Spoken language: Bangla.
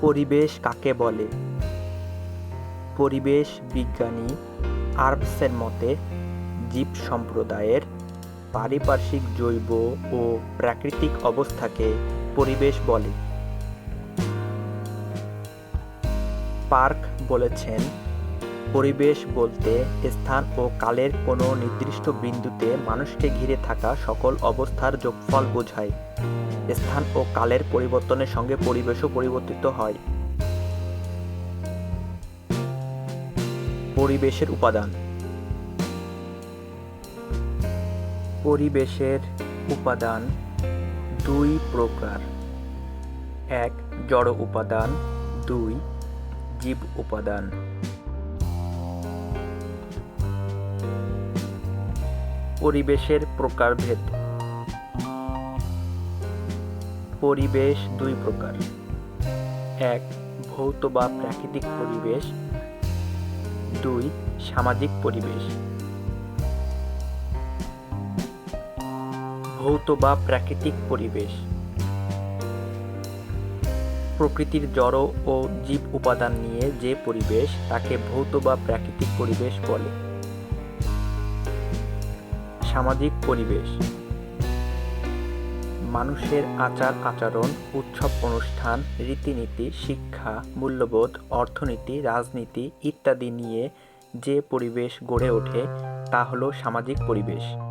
পরিবেশ কাকে বলে? পরিবেশ বিজ্ঞানী আর্বসের মতে, জীব সম্প্রদায়ের পারিপার্শ্বিক জৈব ও প্রাকৃতিক অবস্থাকে পরিবেশ বলে। পার্ক বলেছেন, পরিবেশ বলতে স্থান ও কালের কোনো নির্দিষ্ট বিন্দুতে মানুষকে ঘিরে থাকা সকল অবস্থার যোগফল বোঝায়। স্থান ও কালের পরিবর্তনের সঙ্গে পরিবেশও পরিবর্তিত হয়। পরিবেশের উপাদান। পরিবেশের উপাদান দুই প্রকার। এক, জড় উপাদান। দুই, জীব উপাদান। পরিবেশের প্রকারভেদ। পরিবেশ দুই প্রকার। এক, ভৌত বা প্রাকৃতিক পরিবেশ। দুই, সামাজিক পরিবেশ। ভৌত বা প্রাকৃতিক পরিবেশ। প্রকৃতির জড় ও জীব উপাদান নিয়ে যে পরিবেশ, তাকে ভৌত বা প্রাকৃতিক পরিবেশ বলে। সামাজিক পরিবেশ। মানুষের আচার আচরণ, উৎসব অনুষ্ঠান, রীতিনীতি, শিক্ষা, মূল্যবোধ, অর্থনীতি, রাজনীতি ইত্যাদি নিয়ে যে পরিবেশ গড়ে ওঠে, তা হলো সামাজিক পরিবেশ।